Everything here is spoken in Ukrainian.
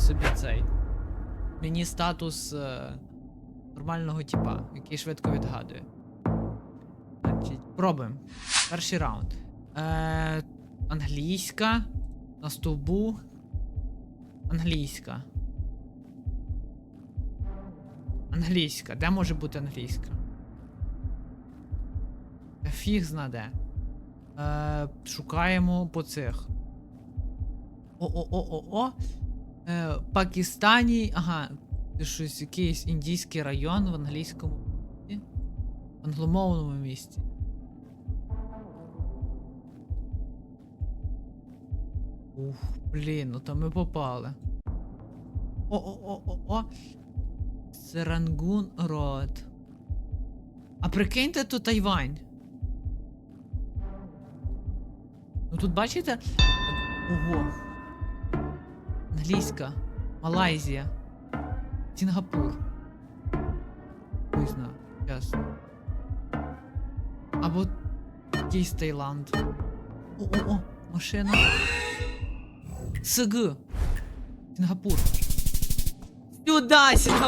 собі цей. Мені статус е, нормального типа, який швидко відгадує. Значить, пробуємо. Перший раунд. Е, англійська. На стовбу. Англійська. Англійська. Де може бути англійська? Фіг зна де. Е, шукаємо по цих. О-о-о-о-о. Е, Пакистані. Ага. Це щось якийсь індійський район в англійському місті. В англомовному місті. Ух, блін, ну то ми попали. О-о-о-о-о. Серангун Род. А прикиньте, то Тайвань. Ну тут бачите? Ого. Англійська. Малайзія. Сінгапур. Не знаю. Зараз. Або якийсь Таїланд. О-о-о, машина. СГ. Сінгапур. Сюда, Сінгапур.